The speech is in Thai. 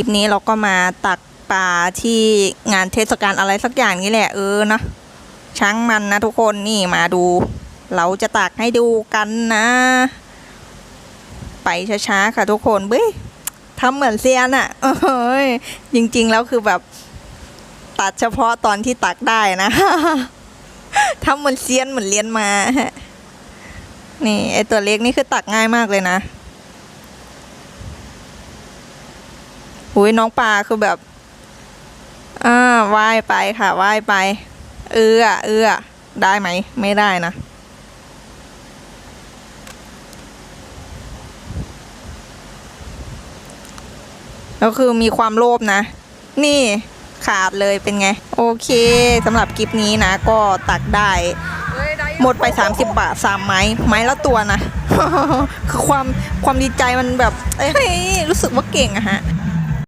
ลิปนี้เราก็มาตักปลาที่งานเทศกาลอะไรสักอย่างนี้แหละเออนะช้างมันนะทุกคนนี่มาดู เราจะตักให้ดูกันนะ ไปช้าๆค่ะทุกคนเบ้ยทำเหมือนเซียนอะเอ้ยจริงๆแล้วคือแบบ ตัดเฉพาะตอนที่ตักได้นะทำเหมือนเซียนเหมือนเรียนมานี่ไอตัวเล็กนี่คือตักง่ายมากเลยนะ หุยน้องปลาคือแบบอ่าว่ายไปค่ะว่ายไป เอือเอือได้ไหม ไม่ได้นะก็คือมีความโลภนะ นี่ขาดเลยเป็นไง โอเคสำหรับคลิปนี้นะ ก็ตักได้ หมดไป 30 บาท3ไม้ ไม้ละตัวนะ คือความความดีใจมันแบบ เอ้ย รู้สึกว่าเก่งอะฮะ